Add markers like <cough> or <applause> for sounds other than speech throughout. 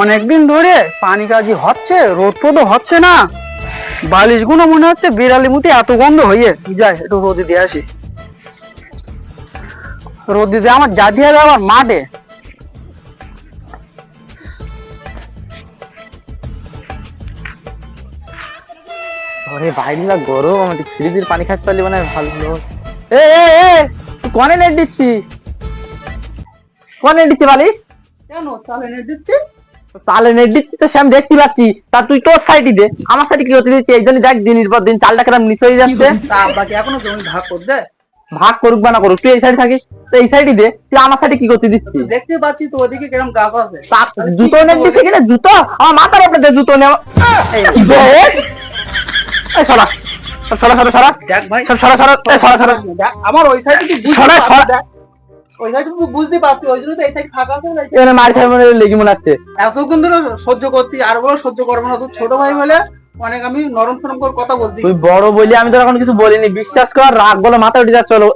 অনেকদিন ধরে পানি কাজি হচ্ছে, রোদ তো হচ্ছে না। বালিশগুলো মনে হচ্ছে বিড়ালি মুটি এত গন্ধ হইয়ে। যাই একটু রোদে দিয়ে আসি। রোদ দিতে আমার জাতি হবে আবার মাঠে। বাইরে না গরম, আমি ফ্রিজের পানি মানে ভালো এ এ এ, তুই কনে নেট দিচ্ছি কনে দিচ্ছি বালিশ? কেন এনে দিচ্ছি তালে নেট দিচ্ছি আমি দেখতে পাচ্ছি। তা তুই তোর সাইডই দে। আমার সাইডে কি হতে দিচ্ছি এই জন্য দেখ দিনের পর দিন চালটা কেরাম নিচে হয়ে যাচ্ছে। তা আব্বাকে এখনও জমি ভাগ করতে ভাগ করুক বা না করুক তুই এই সাইডে থাকিস। তো এই সাইডই দে তুই আমার সাইডে কি করতে দিচ্ছি দেখতে পাচ্ছি তো ওদিকে কিরম গা করবে তা জুতো নেট দিচ্ছে কিনা? জুতো? আমার মাথার উপরে দে জুতো নেওয়া। এই সরা। সরা সরা সরা দেখ ভাই। সরা সরা। এই সরা সরা। আমার ওই সাইডে বুঝতে সরা, সরা। দেখ। ওই সাইডে তুই বুঝতে পারছি ওই জন্য তো এই সাইড ফাঁকা আছে না, এই side- এখানে মার খাই মনে লেগে মনে হচ্ছে এতক্ষণ ধরে সহ্য করতি আর বলো সহ্য করব না তো ছোট ভাই বলে অনেক আমি নরম সরম করে কথা বলতি তুই বড় বলি আমি তোর এখন কিছু বলিনি বিশ্বাস কর রাগ বলে মাথায় উঠে যাচ্ছে চলো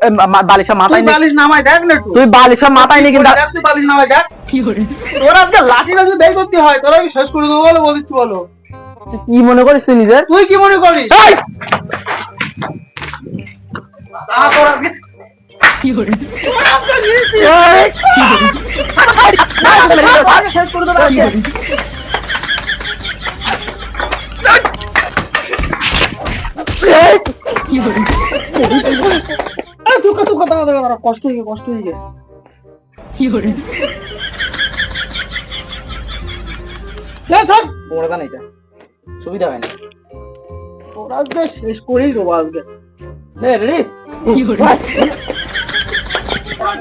বালিশা মাথায় বালিশ নামাই দেখ না তুই। বালিশা মাথায় নে কিন্তু তুই বালিশ নামাই দেখ। তোর আজকে লাঠি লাঠি বের করতে হয় তোরা কি শেষ করে দেবো বলে বলছি বলো। কি মনে করিস তুই নিজের? তুই কি মনে করিস? কষ্ট হয়ে কষ্ট হয়ে গেছে না এটা সুবিধা হয় না আজকে শেষ করেই দেবো আজকে নে রেডি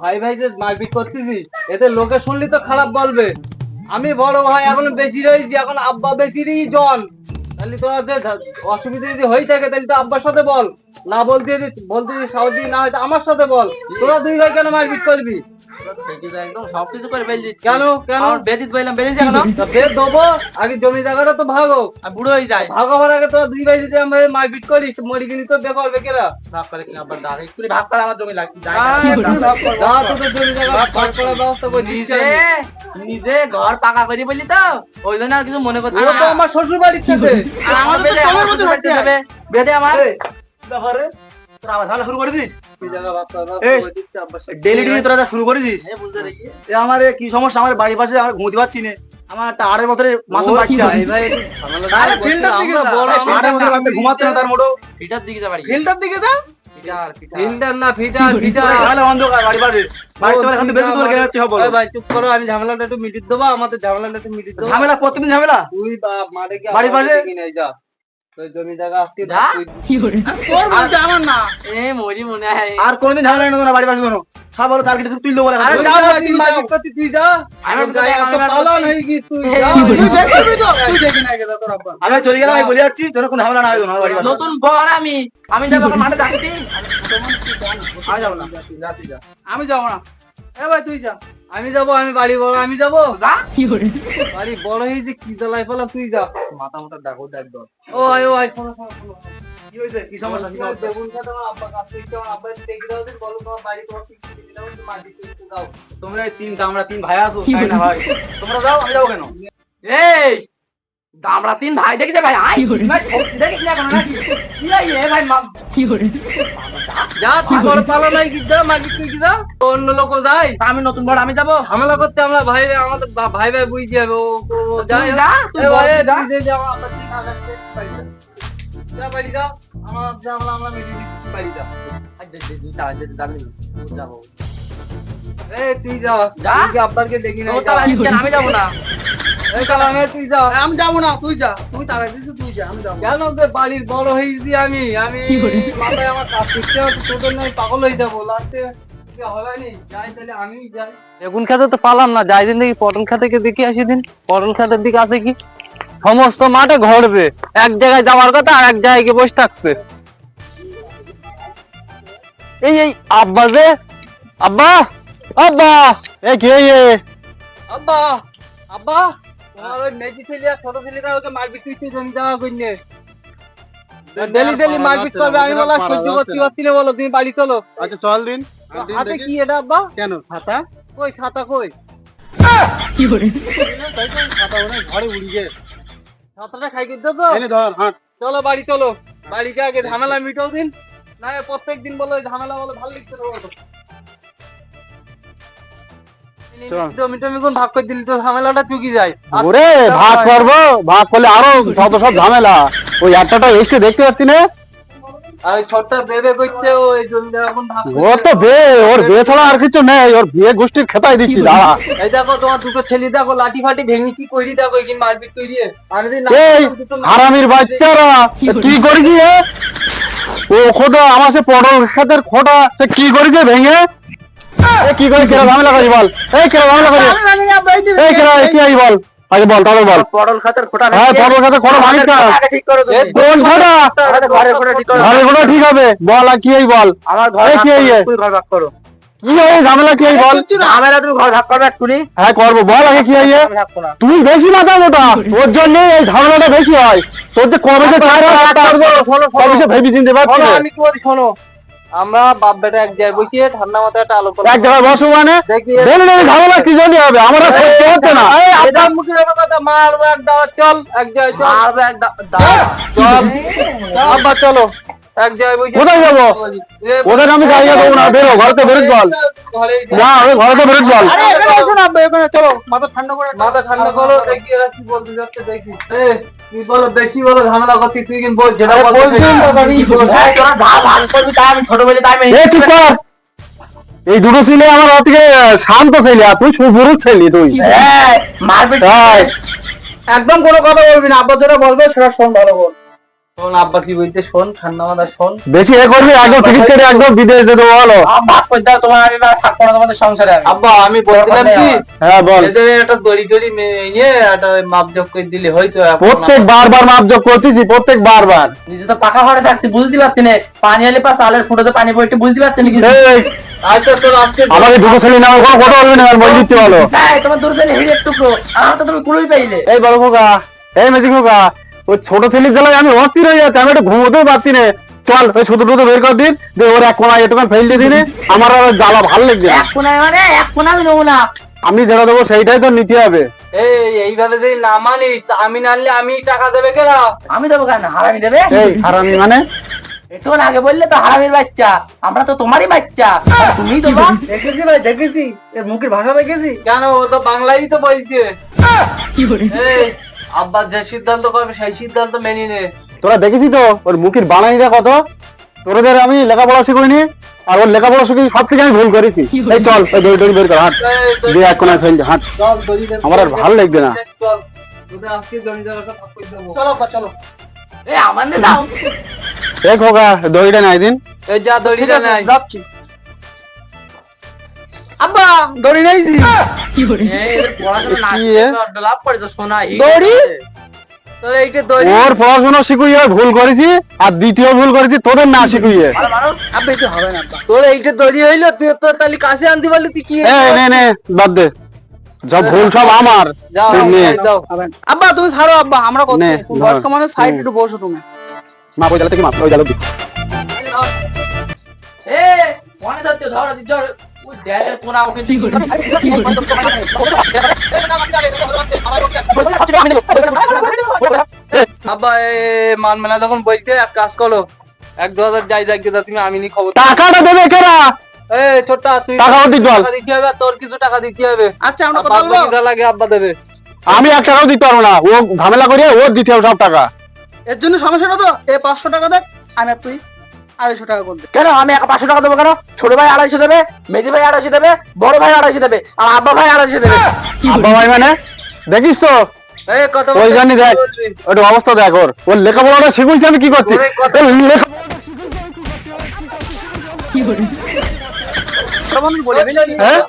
ভাই ভাই যে মারপিট করতেছি এতে লোকে শুনলি তো খারাপ বলবে। আমি বড় ভাই, এখন বেশি রয়েছি, এখন আব্বা বেশি জন। তাহলে তোরা যে অসুবিধা যদি হয়ে থাকে, তাহলে তো আব্বার সাথে বল। না বলতে বলতে সাহসী না হয় আমার সাথে বল। তোরা দুই ভাই কেন মারপিট করবি? একদম সবকিছু করে বেল দিচ্ছি কেন কেন বেদিত বললাম বেরিয়েছে কেন বেদ দেবো আগে জমি জায়গাটা তো ভাগো আর বুড়ো হয়ে যায় ভাগ আগে তোরা দুই ভাই যদি আমি মারপিট করিস মরি কিনি তো বেকার বেকেরা ভাগ করে কিনা আবার দাঁড়াই করে ভাগ করে আমার জমি লাগছে যা তোদের জমি জায়গা ভাগ করার ব্যবস্থা করে দিচ্ছি নিজে ঘর পাকা করি বলি তো ওই জন্য আর কিছু মনে করতে আমার শ্বশুর বাড়ির সাথে আর আমাদের তো তোমার মতো হবে বেদে আমার ব্যাপারে তোরা আবার ঝামেলা শুরু করেছিস? তুই জায়গা ভাগ করার এই, ব্যবস্থা করে দিচ্ছি আব্বার সাথে। ডেলি ডেলি তোরা যা শুরু করেছিস? এই বুঝতে দেখি এ আমার কি সমস্যা? আমার বাড়ির পাশে আমার ঘুমতে পারছি না। আমার একটা আড়াই বছরের মাসুম বাচ্চা। ভাই ভাই একটু ঝামেলা ঘুমাচ্ছে না তার মোটো ফিটার দিকে যা বাড়ি। দিকে যা? প্রতিদিন ঝামেলা? বাড়ির পাশে? আর কোনোদিন ঝামেলা নেই না বাড়ির পাশে কোনো সব তার কেটে তুই দেবো বলে আরে এখন। যা যা, তুই মালিক করতে তুই যা। আমি গায়ে আমি এত আমি পালন আমি গিয়েছিস তুই যা। তুই দেখবি তো? তুই দেখি না গেছে তোর আব্বা। আমি চলে গেলাম আমি বলে যাচ্ছি যেন কোনো ঝামেলা না হয় পাশে। নতুন বর আমি। আমি যাব মাঠে ডাকছি আমি যাব না। আমি যাব না। এ ভাই তুই যা। আমি যাব আমি বাড়ি বড় আমি যাব যা। বাড়ি বড় হয়েছে কি জ্বালাই ফেলা তুই যা। মাথা মোটা ডাকো দেখ দর ও আয় ও আয় শোনো শোনো শোনো। কি হয়েছে? কি সমস্যা? কি সমস্যা? বেগুন খেতে আমার আব্বা কাজ করছে আমার আব্বা একটু দাও দিন বলো তোমার বাড়ি তোমার কি কি দিতে হবে মাটি দাও। তোমরা তিন আমরা তিন ভাই আসো তাই না ভাই? তোমরা যাও আমি যাব কেন? এই! দামড়া তিন ভাই দেখেছে ভাই? আই ভাই দেখিস না নাকি কি ভাই এ ভাই মা- যা তুই বড় পালা নাই কি যা তুই কি যা? অন্য লোক তা আমি নতুন বর আমি যাব? ঝামেলা করতে আমরা ভাই আমাদের ভাই ভাই বুঝতে হবে ও তুই যা তুই ভাই, বল, এ যা। যে আমার বাড়ি যা। যা বাড়ি যা। আমার আমরা বাড়ি যা। আই দে দে দুইটা আই দে যাব। এই তুই যা। যা। কি আব্বাকে দেখি না আমি যাব না। তুই যা। আমি যাব না তুই যা। তুই তুই যা আমি যাব। কেন বাড়ির বড় হয়েছি আমি? আমি মাথায় আমার কাজ শিখতে হবে তোদের নয় পাগল হয়ে যাব। লাস্টে কি হবে নি? যাই তাহলে আমি যাই। বেগুন খেতে তো পালাম না যাই দিন দেখি পটল খেতে দেখি আসি দিন। পটল খেতের দিকে আছে কি? সমস্ত মাঠে ঘুরবে। এক জায়গায় যাওয়ার কথা আর এক জায়গায় গিয়ে বসে থাকবে। এই এই আব্বা যে। আব্বা আব্বা। এ কি আব্বা আব্বা। তোমার ওই মেজি ছেলে আর ছোট ছেলেটা ওকে মারপিট করতে জানি যাওয়া কইনে। ডেলি ডেলি মারপিট করবে আমি বলা সহ্য করতে পারছি না বলো তুমি বাড়ি চলো। আচ্ছা চল দিন। হাতে কি এটা আব্বা? কেন ছাতা? কই ছাতা কই? ছাতা ওখানে ঘরে উড়ি ছাতাটা খাই কিন্তু তো? এনে ধর হাঁট। চলো বাড়ি চলো। আগে ঝামেলা মিটাও দিন। না প্রত্যেক দিন বলো ঝামেলা বলো ভালো লিখতে দেবো। জমি টমি কোন ভাগ করে দিলি তো ঝামেলাটা চুকি যায় আর ওরে ভাগ করব? ভাগ করলে আরও শত সব ঝামেলা। ওই একটাটা এসে দেখতে পাচ্ছি না। আর ওই বেবে করছে ও এই জমিটা এখন ভাগ ও তো বে ওর বিয়ে ছাড়া আর কিছু নেই। ওর বিয়ে গোষ্ঠীর খেতাই দিচ্ছি দাঁড়া। এই দেখো তোমার দুটো ছেলে দেখো লাঠি ফাটি ভেঙে কি কইরি দেখো কি মারপিট কইরি। আমি যদি এই হারামির বাচ্চারা কি করেছি ও খোটা আমার সে পটল খেতের খোটা সে কি করেছে ভেঙে? কি করে কেরা ঝামেলা করি বল? এই কেরা ঝামেলা করি? এই কেরা কি? আই বল? আগে বল তাহলে বল। পটল খাতের খোটা হ্যাঁ পটল খোটা ভাঙিস না ঠিক করো তুমি। কোন খোটা। ঘরের খোটা ঠিক করো। ঘরে খোটা ঠিক হবে। বল আর কি এই বল? আমার ঘর কি এ? তুই ঘর ভাগ করো। কি এই ঝামেলা কি বল? ঝামেলা তুমি ঘর ভাগ করবে এক্ষুনি। হ্যাঁ করব। বল আগে কি এই এ? না। তুই বেশি মাথা মোটা। তোর জন্য এই ঝামেলাটা বেশি হয়। তোর যে কবে যে। কবে ভেবে চিনতে পারছি আমি কি বলছি শোনো। আমরা বাপ বেটা এক জায়গায় বসিয়ে ঠান্ডা মাথায় একটা আলোচনা এক জায়গায় বসো মানে? দেখি। ডেলি ডেলি ঝামেলা কি জন্য হবে? আমরা সহ্য হচ্ছে না। এই, আপনার মুখে উপর কথা মারবো এক দাও চল এক জায়গায় চল। মারবো এক দাও চল। আব্বা চলো। এক জায়গায় কোথায় যাব? ওদের আমি জায়গা দেবো না? বেরো ঘরে বেরোত বল। না ওই ঘরে বেরোত বল। আরে এখানে এসো না আব্বা, এখানে চলো। মাথা ঠান্ডা করে মাথা ঠান্ডা করো দেখি এরা কি বলতে যাচ্ছে দেখি। তুই বলো বেশি বলো ঝামেলা করতে তুই কিন্তু বল যেটা বলছিস তোরা যা ভাগ করবি তা আমি ছোট বলে তাই এ চুপ কর। এই দুটো ছেলে আমার থেকে শান্ত ছেলে আর তুই সুপুরুষ ছেলে তুই। মারপিট একদম কোনো কথা বলবি না আব্বা যেটা বলবে সেটা শোন ভালো বল শোন আব্বা কি বলতে শোন ঠান্ডা মাথা শোন। বেশি এ করবি একদম টিকিট কেটে একদম বিদেশ যেতে বলো। ভাগ করে দাও তোমার আমি ভাগ করো তোমাদের সংসারে আব্বা আমি বলছিলাম কি? হ্যাঁ বল। এদের একটা দড়ি দড়ি নিয়ে একটা মাপ করে দিলে হয়তো প্রত্যেক বারবার মাপ করতেছি প্রত্যেক বারবার। নিজে তো পাকা ঘরে থাকতে বুঝতে পারছি না। পানি এলে পাশ আলের ফুটোতে পানি পড়তে বুঝতে পারছি না কিছু। এই আচ্ছা তোর আজকে আমাকে দুটো ছেলে না কোনো কথা বলবি না বলে দিচ্ছি বলো। তাই তোমার দূর ছেলে হিড়ের টুকরো আমার তো তুমি কুড়ুই পাইলে। এই বড় খোকা এই মেজি খোকা। ওই ছোট ছেলের জ্বালায় আমি অস্থির হয়ে যাচ্ছি আমি একটু ঘুমোতেও পারছি না। চল ওই ছোট ছোট বের কর দিন যে ওর এক কোনায় এটুকান ফেল দিয়ে দিনে আমার আর জ্বালা ভালো লাগবে এক কোনায় মানে এক কোনা আমি নেব না। আমি যেটা দেবো সেইটাই তো নিতে হবে। এই এইভাবে যদি না মানিস তা আমি নানলে আমি টাকা দেবে কেনা আমি দেবো কেন? হারামি দেবে? এই হারামি মানে? একটু আগে বললে তো হারামির বাচ্চা আমরা তো তোমারই বাচ্চা। তুমি দেবা দেখেছি ভাই দেখেছি। এর মুখের ভাষা দেখেছি। কেন ও তো বাংলাই তো বলছে। কি এই, আব্বা যে সিদ্ধান্ত করবে সেই সিদ্ধান্ত মেনে নে। তোরা দেখেছি তো ওর মুখের বানাইটা কত? তোদের আমি লেখাপড়া শিখুইনি আর ওর লেখাপড়া শিখি সব থেকে আমি ভুল করেছি। এই চল ওই দড়ি দড়ি বের কর হাট। এই, দিয়ে এক কোনায় ফেল দে, হাট। চল, দড়ি দে। আমার আর ভালো লাগবে না। চল। চলো চলো। এ আমার নে দাও। এই খোকা দড়িটা নাই দিন। এই যা দড়িটা নাই। আব্বা দড়ি নাইছি। এই, এদের পড়াশোনা না কি শিখে লাভ পড়েছে সোনা দড়ি? আছে। তো এইটা দড়ি। ওর পড়াশোনা শিখুইয়ে ভুল করেছি আর দ্বিতীয় ভুল করেছি তোদের না শিখুইয়ে। হবে না তোর এইটা দড়ি হইল তুই তো তাহলে কাছে আনতে পারলি তুই কি নে নে বাদ দে। সব ভুল সব আমার আব্বা তুমি ছাড়ো আব্বা আমরা কত বয়স্ক। মানুষ সাইড একটু বসো তুমি। মা ওই জালে থেকে মাপ ওই জালে দি এ, মনে ধরো, আব্বা মান বলছে এক কাজ করো। এক দু হাজার যাই যাই তুমি আমি নি খবর টাকাটা দেবে ছোট্টা তুই টাকা দিতে হবে তোর কিছু টাকা দিতে হবে। আচ্ছা, আমরা কথা বলব? যা লাগে আব্বা দেবে। আমি এক টাকাও দিতে পারব না। ও ঝামেলা করে ও দিতে হবে সব টাকা। এর জন্য সমস্যাটা তো এ পাঁচশো টাকা দেখ আমি তুই। আড়াইশো টাকা করে কেন? আমি এক পাঁচশো টাকা দেবো কেন? ছোট ভাই আড়াইশো দেবে মেজি ভাই আড়াইশো দেবে বড় ভাই আড়াইশো দেবে আর আব্বা ভাই আড়াইশো দেবে। আব্বা ভাই মানে? দেখিস তো? ওই জানি দেখ ওটা অবস্থা দেখ ওর। ওর লেখাপড়াটা শিখুইছি আমি কি করছি? ওরে কত- ওর লেখাপড়া হ্যাঁ?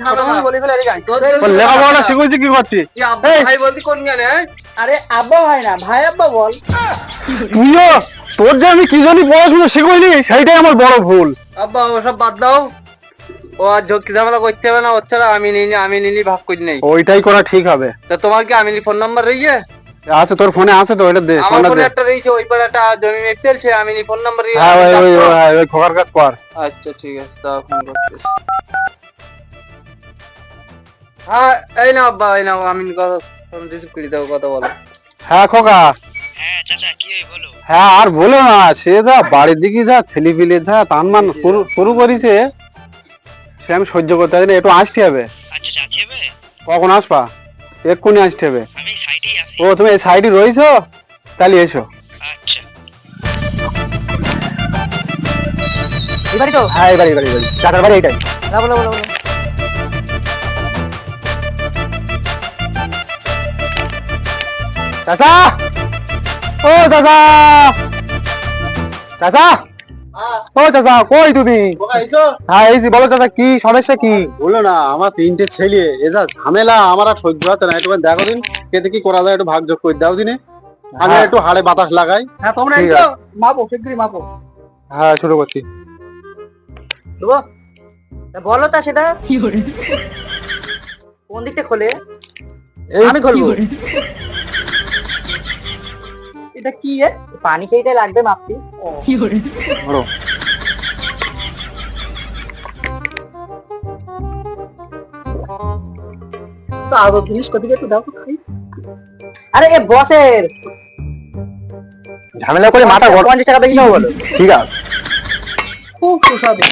ঝামেলা বলে ফেলে এদিকে আয়। ও লেখাপড়া শিখেছি কি করছিস কি আব্বা এই! ভাই বলছি কোন গানে হ্যাঁ? আরে আব্বা ভাই না ভাই আব্বা বল। তুইও? তোর যে আমি কি জানি পড়াশোনা শিখইনি সেইটাই আমার বড় ভুল। আব্বা ওসব বাদ দাও। ও আর ঝক্কি ঝামেলা করতে হবে না হচ্ছে আমি নিনি আমি নিনি ভাব করি নাই। ওইটাই করা ঠিক হবে। তা তোমার কি আমি ফোন নাম্বার রইয়ে আছে তোর ফোনে আছে তো ওইটা দে আমার ফোনে একটা রয়েছে ওই পারে একটা জমি মেপতেল সে আমি নি ফোন নাম্বার হ্যাঁ ওই ওই ওই- ওই খোকার কাজ কর। আচ্ছা ঠিক আছে তা ফোন করতেছি। হ্যাঁ এই না আব্বা এই না আমি কথা ফোন রিসিভ করে দাও কথা বলো। হ্যাঁ খোকা। হ্যাঁ চাচা কি হয় বলো? হ্যাঁ আর বলো না সে যা বাড়ির দিকে যা ছেলে পিলে যা তানমান শুরু শুরু করেছে সে আমি সহ্য করতে পারি না একটু আসতে হবে। আচ্ছা যাতে হবে কখন আসবা? এক্ষুনি আসতে হবে। আমি সাইডেই আছি ও তুমি এই সাইডে রয়েছো? তাহলে এসো। আচ্ছা। এবারে তো? হ্যাঁ এবারে এবারে এবারে চাচার বাড়ি এইটাই। না বলো বলো বলো। চাচা! ও চাচা চাচা ও চাচা কই তুমি? হ্যাঁ এই যে বলো চাচা কি সমস্যা কি? বলল না আমার তিনটে ছেলে। এ যা ঝামেলা আমার আর সহ্য হচ্ছে না একটু দেখো দিন কেতে কি করা যায় একটু ভাগ যোগ করে দাও দিনে। আমি হ্যাঁ। একটু হাড়ে বাতাস লাগাই। হ্যাঁ তোমরা এই তো মাপো শিগগিরই মাপো। হ্যাঁ শুরু করছি। দেবো বলো তা সেটা। কোন দিকটা খোলে? আমি খুলবো। এটা কি এ? পানি খেয়েটাই লাগবে মাপতি ধরো। তো আরও জিনিস একটু দাও খাই। আরে এ বসের। ঝামেলা করে মাথা গরম। পঞ্চাশ টাকা বেশি নেব বলো। ঠিক আছে। খুব সুস্বাদু।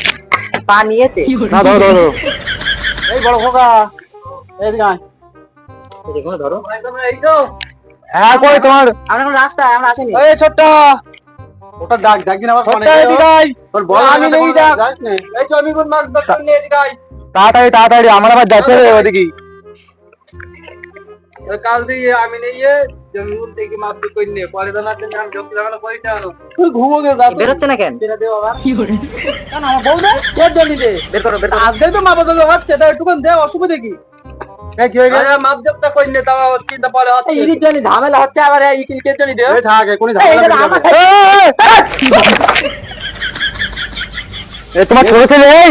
না ধরো ধরো এই বড় খোকা। এইদিকে আয়। দেখো ধরো। এই তো হ্যাঁ কই তোমার? আমরা এখন রাস্তা আমরা আসেনি। এই ছোট্ট। ওটা ডাক ডাক দিন ফোনে এদিকে। তোর বড় আমি নেই কোনো ডাক। নে। এই কোন মাছ দরকার নেই এদিকে আয়। তাড়াতাড়ি তাড়াতাড়ি আমার আবার যাচ্ছে রে ওদিকে। ওই কাল দিয়ে আমি নিয়ে জমি উঠ থেকে মাপ করে নিয়ে পরে তো না আমি ঝামেলা করি তুই ঘুমো গে যা তো। বেরোচ্ছে না কেন? দে বাবা কেন আমার বউ জন্য দে বের করো বের করো। আজকে তো মাপ জমি হচ্ছে তা একটু দে অসুবিধা কি? ঝামেলা হচ্ছে আবার এই, ঝামেলা তোমার ছোট ছেলে এই?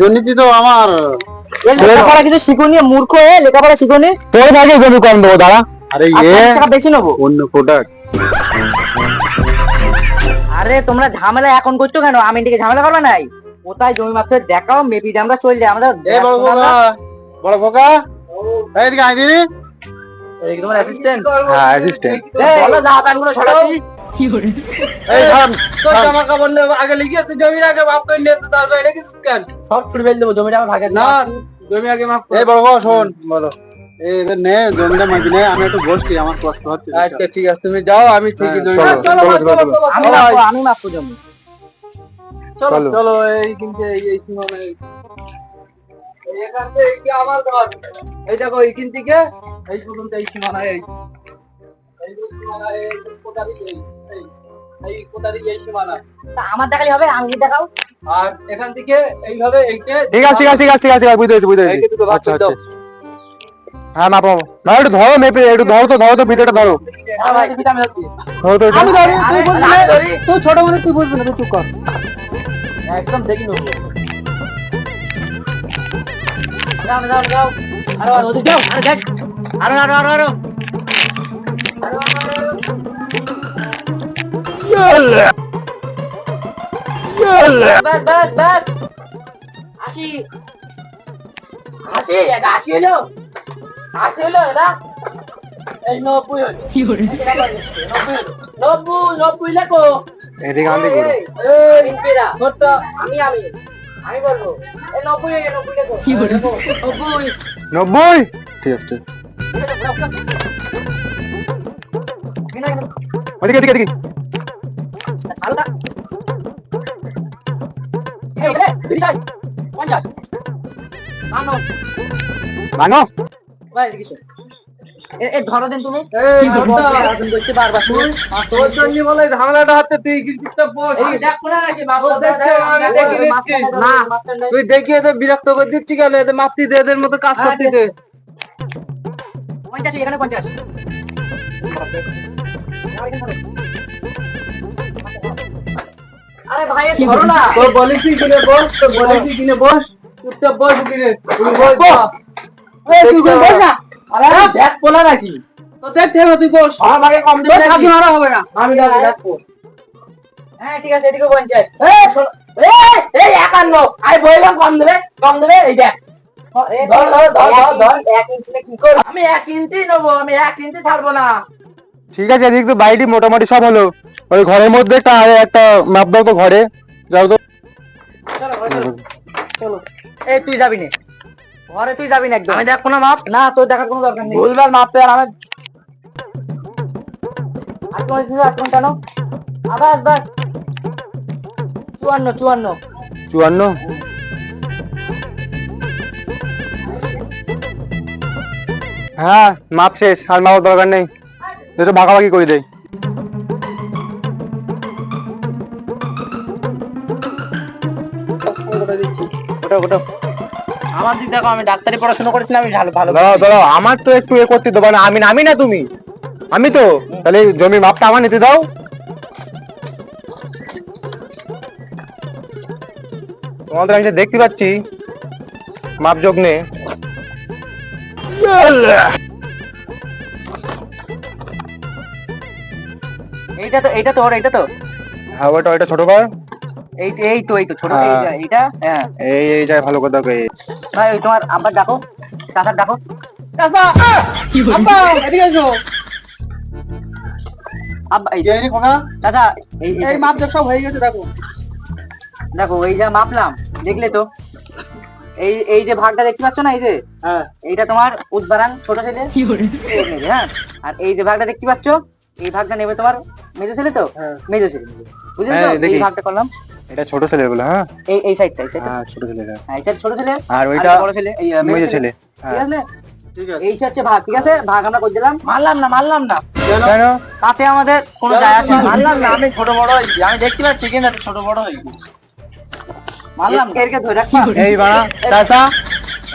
জন্যই তো আমার লেখাপড়া কিছু শিখুনি মূর্খ এ লেখাপড়া শিখুনি। তোর ভাগে জমি কম দেবো দাঁড়া। আরে এ বেশি নেব। অন্য প্রোডাক্ট আরে তোমরা ঝামেলা এখন করছ কেন? আমি দিকে ঝামেলা করবে নাই? কোথায় জমি মাপতে দেখাও মেপি আমরা চললে আমাদের বড় খোকা এইদিকে আয় দিনি এই তোমার অ্যাসিস্ট্যান্ট হ্যাঁ অ্যাসিস্ট্যান্ট বলো জামা প্যান্টগুলো সরাচ্ছি এই থাম তোর জামা কাপড় নে আগে লিখে তুই জমির আগে মাপ করে নিয়ে তারপর এটা কিছু কেন সব ছুটে ফেল দেবো জমিটা আমার ভাগে না জমি আগে মাপ এই বড় খোকা শোন বলো এই নে জমিটা মাগি নে আমি একটু বসছি আমার কষ্ট হচ্ছে আচ্ছা ঠিক আছে তুমি যাও আমি ঠিকই হ্যাঁ, জমি চলো, চলো আমি মাপবো জমি এই কিন্তু এই এই সীমানা এই আমার দেখো এইখান থেকে এই পর্যন্ত এই সীমানা এই। এই যে এই কোদারি এই এই এই কোদারি এই সীমানা। আমার দেখালি হবে আমি দেখাও। আর এখান থেকে এইভাবে এইকে ঠিক আছে ঠিক আছে ঠিক আছে ঠিক আছে বুঝতে পেরেছি বুঝতে পেরেছি। আচ্ছা আচ্ছা। হ্যাঁ না একটু ধরো মেপে একটু ধরো তো ধরো তো ভিতরটা ধরো। হ্যাঁ ধরো তো আমি ধরি তুই ছোট মানে তুই বুঝবি না তুই চুপ কর। একদম দেখি নেব। যাও যাও যাও আরও আরও ওদিকে যাও আরে দেখ আরও আরও আরও আরও বাস বাস বাস আসি আসি এটা আসি হলো আসি হলো এই নব্বই হলো নব্বই নব্বই লেখো এদিকে ছোট্ট, আমি আমি আমি বলব নব্বই নব্বই নব্বই। নব্বই? ঠিক আছে। ঠিক আছে। ওদিকে। এদিকে এদিকে এই রে বিশাল পঞ্চাশ। ভাঙো ভাই এদিকে শোন। এ ধরো দেন তুমি দেখতে তোর জন্য বলে ঝামেলাটা তুই। না তুই বিরক্ত করে দিচ্ছি কেন এদের মাপতি দে এদের মতো কাজ করতে দে পঞ্চাশ এখানে পঞ্চাশ আরে ভাই ধরো না তোর বলেছি কিনে বস তোর বলেছি কিনে বস চুপচাপ বস কিনে তুই বস না আরে? দেখ কোলা নাকি। তো দেখতে হবে তুই বস। আমার ভাগে কম তোর দেবে থাকি মারা হবে না। আমি যাব দেখো হ্যাঁ ঠিক আছে এদিকে পঞ্চাশ। এই শোনো এই এই একান্ন। আমি বললাম কম দেবে কম দেবে এই দেখ। ধর ধর ধর ধর ধর। এক ইঞ্চি কি করব? আমি এক ইঞ্চি নেব আমি এক ইঞ্চি ছাড়বো না। ঠিক আছে এদিক তো বাড়িটি মোটামুটি সব হলো। ওই ঘরের মধ্যে একটা একটা মাপ দাও তো ঘরে। যাও তো। চলো। চলো। এই তুই যাবি না। ঘরে তুই যাবি না একদম। আমি দেখো না মাপ? না তোর দেখার কোনো দরকার নেই। ভুলভাল মাপতে আর আমি আট পয়েন্ট ছিল আট পয়েন্ট কেন? আবার বাস। চুয়ান্ন চুয়ান্ন। চুয়ান্ন? হ্যাঁ মাপ শেষ আর মাপার দরকার নেই। এসব ভাগাভাগি করে দেয় ওটা ওটা। দেখো আমি ডাক্তারি পড়াশোনা করেছিলাম আমি ভালো ভালো দাঁড়াও দাঁড়াও আমার তো একটু এ করতে দেবো না আমি আমি না তুমি? আমি তো? তাহলে জমি মাপটা আমার নিতে দাও। তোমাদের আমি দেখতে পাচ্ছি মাপ যোগ নেই। এইটা তো এইটা তো ওর এইটা তো? হ্যাঁ ওইটা ওইটা ছোট কর। এই এই তো এই তো ছোট হ্যাঁ। এইটা এইটা হ্যাঁ। এই এই যায় ভালো কথা কই ভাই ওই তোমার আব্বার ডাকো চাচার ডাকো। চাচা আব্বা এদিকে এসো। আব্বা এই কে রে খোকা। চাচা এই এই- মাপ সব হয়ে গেছে দেখো। দেখো এই যা মাপলাম দেখলে তো। এই এই যে ভাগটা দেখতে পাচ্ছ না এই যে? হ্যাঁ। এইটা তোমার উদ্বারান ছোট ছেলে। হ্যাঁ। আর এই যে ভাগটা দেখতে পাচ্ছ এই ভাগটা নেবে তোমার মেজো ছেলে তো? হ্যাঁ। মেজো ছেলে। বুঝলে হ্যাঁ, তো এই ভাগটা করলাম। এটা ছোট ছেলে বলে হ্যাঁ? এই এই সাইডটা এই সাইডটা হ্যাঁ ছোট ছেলে হ্যাঁ। এই সাইড ছোট ছেলে আর ওইটা বড় ছেলে এই মেজো ছেলে। ঠিক হ্যাঁ। আছে? এই হচ্ছে ভাগ ঠিক আছে? ভাগ আমরা করে দিলাম। মারলাম না মারলাম না। কেন? তাতে আমাদের কোনো যায় আসে না। মারলাম না আমি ছোট বড় আমি দেখতে পাচ্ছি কিন্তু ছোট বড় মারলাম। এরকে ধরে রাখবা। এই বাড়া চাচা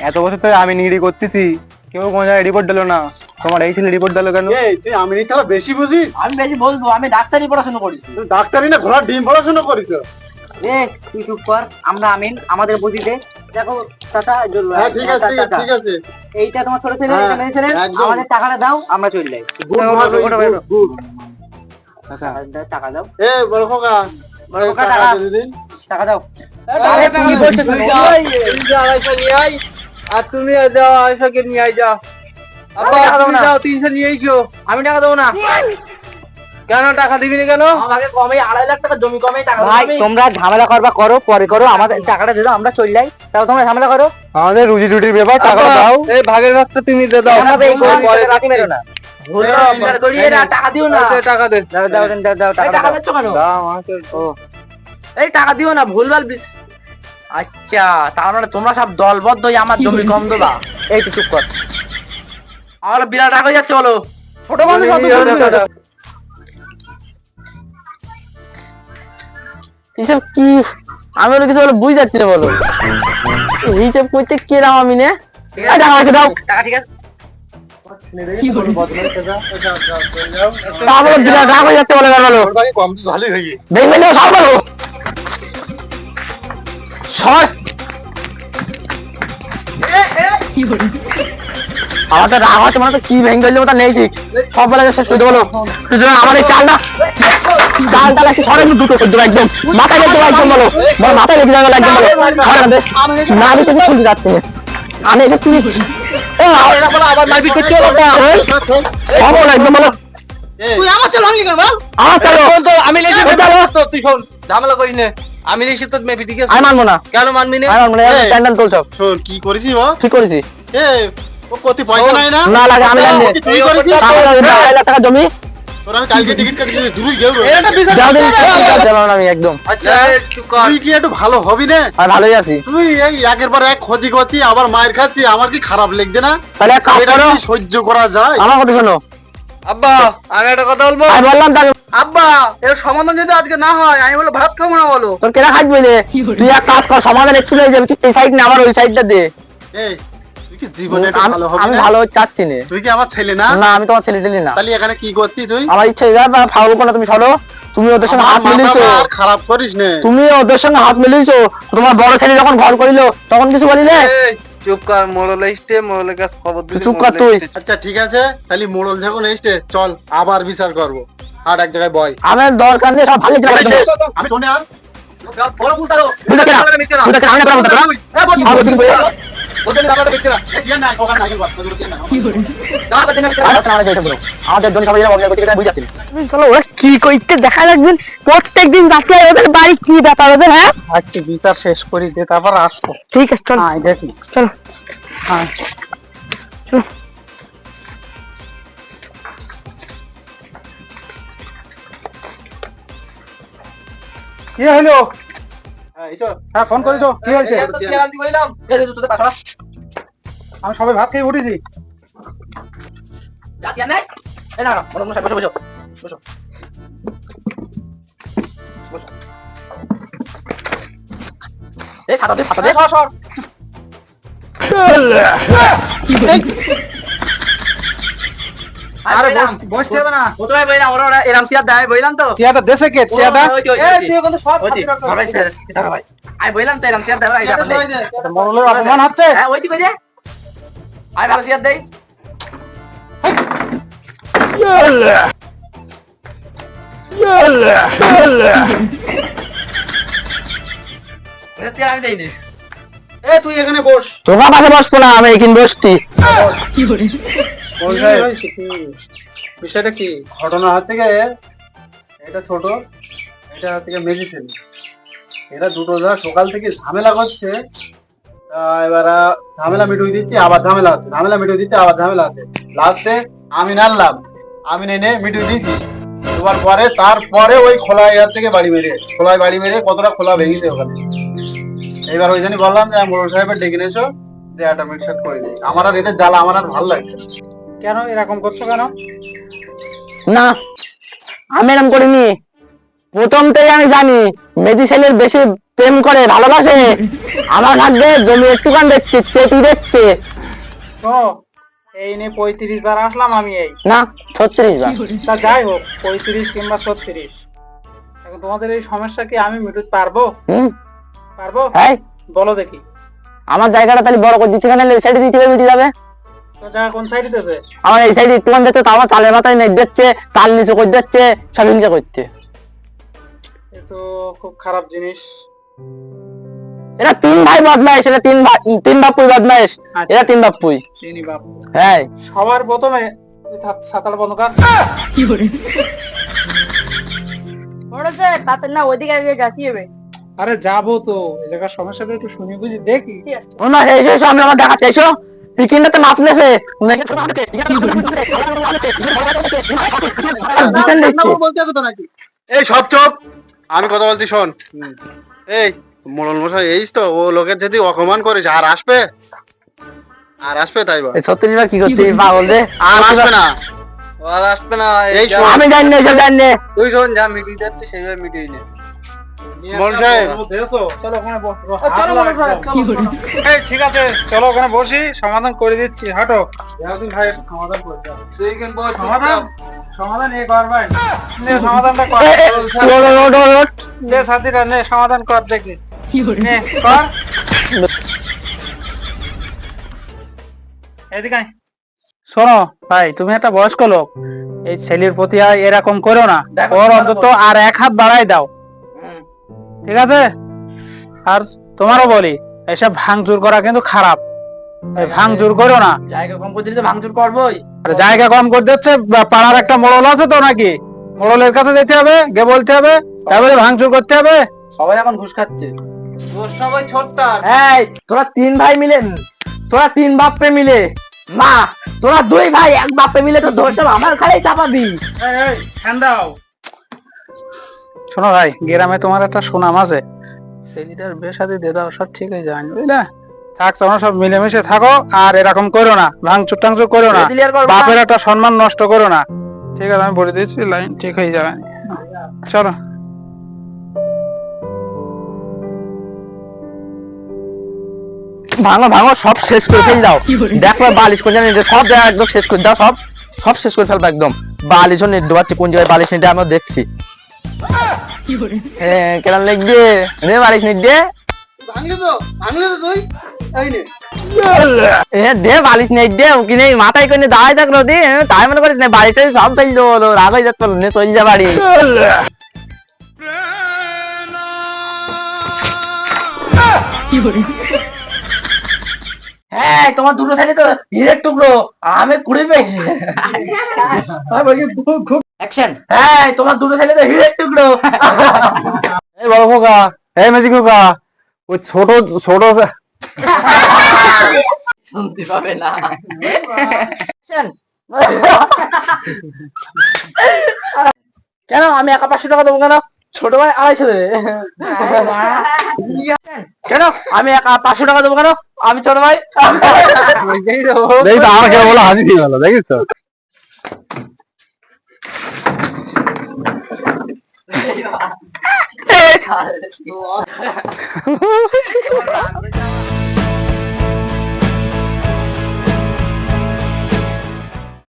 এত বছর তো আমি নিগড়ি করতেছি। কেউ কোনো জায়গায় রিপোর্ট দিলো না। তোমার এই ছেলে রিপোর্ট দিলো কেন? এই তুই আমি ছাড়া বেশি বুঝিস? আমি বেশি বলব আমি ডাক্তারি পড়াশোনা করেছি। তুই ডাক্তারি না ঘোড়ার ডিম পড়াশোনা করিস। এ তুই চুপ কর আমরা আমিন আমাদের বুঝিতে। দেখো জল- হ্যাঁ ঠিক আছে ঠিক আছে, ঠিক আছে এইটা তোমার ছোট ছেলে হ্যাঁ, এটা মেয়ে ছেলে? আমাদের টাকাটা দাও আমরা চলে যাই। গুড গুড গুড টাকা দাও। এ বড় খোকা বড় খোকা, টাকা টাকা। দিন। টাকা দাও। আরে তুমি তুমি বসে তুই যা, তুই যা আড়াইশো নিয়ে আয় আর তুমি যাও আড়াইশোকে নিয়ে আয় যা। আব্বা টাকা তুমি না। যাও তিনশো নিয়ে আইসো আমি টাকা দেবো না। কেন টাকা দিবি কেন ভাগে কমে আড়াই লাখ টাকা জমি কমে টাকা ভাই তোমরা ঝামেলা করবা করো পরে করো আমাদের টাকাটা দিয়ে দাও আমরা চলে যাই তাও তোমরা ঝামেলা করো আমাদের রুজি রুটির ব্যাপার টাকা দাও এই ভাগের ভাগটা তুমি দিয়ে দাও পরে। মেরো না টাকা দিও না টাকা দে দাও দাও দাও দাও টাকা টাকা দিচ্ছ কেন ও এই টাকা দিও না ভুলভাল আচ্ছা তার মানে তোমরা সব দলবদ্ধ আমার জমি কম দেবা এই তো চুপ কর আমার বিরাট টাকা যাচ্ছে বলো ছোট মানুষ এইসব কি? আমি বলে কিছু বলে বুঝ যাচ্ছি না বলো। হিসেব করতে কিরাম আমি নে? ঠিক টাকা আছে দাও। ঠিক আছে হয়ে হয়ে আমার তো রাগ হচ্ছে মানে তো কি ভেঙে গেলে ওটা নেই ঠিক। সব বেলা শেষ করে বলো। সুতরাং আমার এই চালটা। চাল টাল একটু সরে দুটো করে একদম। মাথায় দেবো একদম বলো। বলো মাথায় রেখে দেবো একদম বলো। সরে না না আমি কিছু শুনতে যাচ্ছি না। আমি এসে তুই আবার মারপিট করতে হলো না একদম বলো। তুই আমার চল ভাঙলি কেন বল? আমার চালো। তো আমি লেছি তুই শোন ঝামেলা করিস না। আমি লেছি তো মেপি দিকে আমি মানবো না। কেন মানবি না? আমি মানবো না এই। প্যান্ডেল শোন কি করেছিস ও ঠিক করেছি। এ ও কত পয়সা নাই না? না লাগে আমি জানি তুই করেছিস? আমার ওই আড়াই লাখ টাকা জমি তোর আমি কালকে টিকিট কাটিছি তুই যাও দিন যাব আমি একদম। আচ্ছা তুই কি একটু ভালো হবি না? আমি ভালোই আছি। তুই এই একের পর এক ক্ষতি করছি আবার মায়ের খাচ্ছি আমার কি খারাপ লাগছে না? তাহলে এটা সহ্য করা যায়? আমার কথা শোনো। আব্বা আমি একটা কথা বলব? আমি বললাম তাকে আব্বা এর সমাধান যদি আজকে না হয় আমি বলে ভাত খাব না বলো। তোর কেনা খাট বলে তুই এক কাজ কর সমাধান একটু হয়ে যাবে তুই এই সাইড না আমার ওই সাইডটা দে। এই তুই কি জীবনে ভালো হবি আমি ভালো চাচ্ছি না তুই কি আমার ছেলে না না আমি তোমার ছেলে ছেলে না তাহলে এখানে কি করতি তুই আমার ইচ্ছে যা ফাউল না তুমি সরো তুমি ওদের সঙ্গে হাত মিলিয়েছো খারাপ করিস না তুমি ওদের সঙ্গে হাত মিলিয়েছো তোমার বড় ছেলে যখন ঘর করিল তখন কিছু বলিলে চুপ কর মোড়ল এসছে মোড়লের কাছে খবর চুপ কর তুই। আচ্ছা ঠিক আছে তাহলে মোড়ল যখন এসছে চল আবার বিচার করব আর এক জায়গায় বয় আমার দরকার নেই সব ভালো আমি শোনে আর বড় বুঝতারো বুঝতে কেনা? বুঝতে কেনা? আমি না বলতে পারব? আর ওদিকে বলে- আমাদের জন্য সবাই চলো ওরা কি করতে দেখা লাগবে প্রত্যেক দিন ওদের বাড়ি কি ব্যাপার ওদের হ্যাঁ? আজকে বিচার শেষ করি দে তারপর আসব। ঠিক আছে চল। হ্যাঁ দেখি। চলো। কি হলো? হ্যাঁ ফোন করেছ? কি হয়েছে? আমি সবাই ভাত খেয়ে উঠেছি এই সাদা দে সাদা দে। আরে বসতে হবে না। বইলাম ওরা ওরা এরম দেয় বইলাম তো। দেশে কে? ভাই, ভাই। আমি বইলাম তো এরম দেয় মরলের অপমান হচ্ছে। হ্যাঁ ওই দিকে দেইনি। এ তুই এখানে বস। তোমার পাশে বসবো না আমি এখানে বসছি। বিষয়টা কি? ঘটনা হাত থেকে এটা ছোট এটা হাত থেকে মেডিসিন এরা দুটো যা সকাল থেকে ঝামেলা করছে এবার ঝামেলা মিটুই দিচ্ছি আবার ঝামেলা হচ্ছে। ঝামেলা মিটুই দিচ্ছি আবার ঝামেলা আছে লাস্টে আমি নাড়লাম আমি এনে মিটুই দিয়েছি। দেওয়ার পরে তারপরে ওই খোলা এর থেকে বাড়ি মেরে খোলায় বাড়ি মেরে কতটা খোলা ভেঙেছে ওখানে। এবার ওই জন্যই বললাম যে মোড়ল সাহেবের ডেকে নিয়েছো যে একটা মিটসেট করে দিই। আমার আর এদের জ্বালা আমার আর ভালো লাগছে। কেন? এরকম করছ কেন? না আমি এরকম করিনি। প্রথম থেকে আমি জানি মেদি ছেলের বেশি প্রেম করে ভালোবাসে। আমার ভাগ্যে জমি একটুখান দেখছে চেপি দেখছে। শোনো এই নিয়ে পঁয়ত্রিশ বার আসলাম আমি এই। না ছত্রিশ বার। তা যাই হোক পঁয়ত্রিশ কিংবা ছত্রিশ। এখন তোমাদের এই সমস্যা কি আমি মিটুতে পারব? পারব? হ্যাঁ বলো দেখি। আমার জায়গাটা তাহলে বড় করে দিতে গেলে সাইডে দিতে হবে মিটে যাবে। আমার এই সাইডে আমার চালের মাথায় নেট দিচ্ছে চাল নিচে করে দিচ্ছে সব হিংসা করছে তো খুব খারাপ জিনিস। এরা তিন ভাই বদমাইশ এরা তিন ভাই তিন বাপুই বদমাইশ এরা তিন বাপুই চিনি বাপ হ্যাঁ। সবার প্রথমে তুই সাত- সাঁতার বন্ধ কর। তাতে না ওইদিকে আগে যাচ্ছি হবে আরে যাব তো এই জায়গার সমস্যাটা একটু শুনি বুঝি দেখি। না এসো এসো আমি আমার দেখাচ্ছি এসো। পিকিনটা মাপ নেছে বলতে হবে তো নাকি? এই সব চোপ। আমি কথা বলছি শোন। এই মোড়ল মশাই এই তো ও লোকের যদি অপমান করিস আর আসবে? আর আসবে তাই বল। ছত্রিশ বার কি করতে? পাগল রে। আর আসবে না। ও আর আসবে না এই আমি জানি না জানি তুই শোন যা মিটিয়ে যাচ্ছে সেইভাবে মিটিয়ে নে। ঠিক আছে চলো ওখানে বসি সমাধান করে দিচ্ছি হাঁটো। ভাই সমাধান করে সমাধান? সমাধান এ কর ভাই। নে সমাধানটা কর। এ, এ, রোড, রোড, রোড, রোড। নে সাথীরা নে সমাধান কর দেখি। নে কর। এদিকে শোনো ভাই তুমি একটা বয়স্ক লোক। এই ছেলের প্রতি আর এরকম করো না। দেখো, ওর অন্তত আর এক হাত বাড়াই দাও। ঠিক আছে? আর তোমারও বলি এসব ভাঙচুর করা কিন্তু খারাপ। এই ভাঙচুর করো না। জায়গা কম করে দিলে ভাঙচুর করবোই। জায়গা কম করে দিচ্ছে পাড়ার একটা মোড়ল আছে তো নাকি? মোড়লের কাছে যেতে হবে গে বলতে হবে তারপরে ভাঙচুর করতে হবে। সবাই এখন ঘুষ খাচ্ছে। তোর সবাই ছোট্টা। এই তোরা তিন ভাই মিলে তোরা তিন বাপরে মিলে। মা তোরা দুই ভাই এক বাপে মিলে তো দোষ সব আমার খালি চাপাবি। শোনো ভাই গ্রামে তোমার একটা সুনাম আছে। সাথে দিয়ে দাও সব ঠিক হয়ে যাবে বুঝলে? থাক তোমরা সব মিলেমিশে থাকো আর এরকম করো না ভাঙচুর টাংচুর করো না। বাপের একটা সম্মান নষ্ট করো না। ঠিক আছে আমি বলে দিচ্ছি লাইন ঠিক হয়ে যাবে। চলো। ভাঙো ভাঙো সব শেষ করে ফেল দাও। দেখো বালিশ কোন জানি নেই, সব জায়গা একদম শেষ করে দাও সব সব শেষ করে ফেলব একদম। বালিশও নেট ডোবাচ্ছে কোন জায়গায় বালিশ নেট আমরা দেখছি। কেরাম লাগবে? রে বালিশ নেট দে। ভাঙলি তো ভাঙলি তো তুই। এই নে। এ দে বালিশ নেই দে কি নেই মাথায় করে দাঁড়াই থাকল দি তাই মনে করিস না বালিশ সব ফেল দেবো রাগ হয়ে নে চল যা বাড়ি। হ্যাঁ তোমার দুটো ছেলে তো হিরের টুকরো আমি কুড়ি পেয়েছি। অ্যাকশন হ্যাঁ তোমার দুটো ছেলে তো হিরের টুকরো। এই বড় খোকা এই ম্যাজিক খোকা ওই ছোট ছোট। শুনতে পাবে না। কেন আমি একা পাঁচশো টাকা দেবো কেন? ছোট ভাই আড়াইশো দেবে। কেন? আমি একা পাঁচশো টাকা দেবো কেন? আমি ছোট ভাই। দেখিস আমার আমাকে বলো হাসি দিয়ে গেল দেখিস তো। <laughs> <laughs>